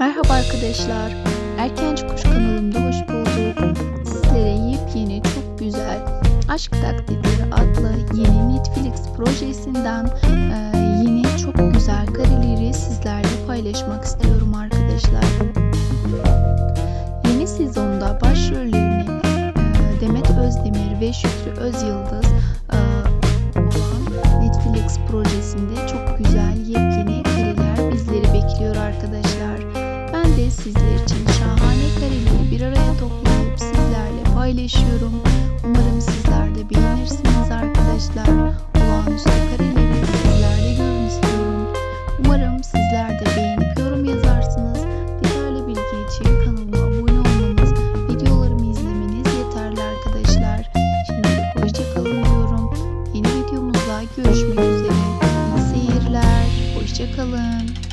Merhaba arkadaşlar. Erkenci Kuş kanalımda hoş bulduk. Sizlere yepyeni, çok güzel Aşk Taklitleri adlı yeni Netflix projesinden e, yeni çok güzel kareleri sizlerle paylaşmak istiyorum arkadaşlar. Yeni sezonda başrollerini e, Demet Özdemir ve Şükrü Özyıldız e, olan Netflix projesinde çok güzel yepyeni de sizler için şahane kareleri bir araya toplayıp sizlerle paylaşıyorum. Umarım sizler de beğenirsiniz arkadaşlar. Olağanüstü kareleri sizlerle görün istiyorum. Umarım sizler de beğenip yorum yazarsınız. Detaylı bilgi için kanalıma abone olmanız, videolarımı izlemeniz yeterli arkadaşlar. Şimdilik hoşçakalın diyorum. Yeni videomuzda görüşmek üzere. İyi seyirler. Hoşçakalın.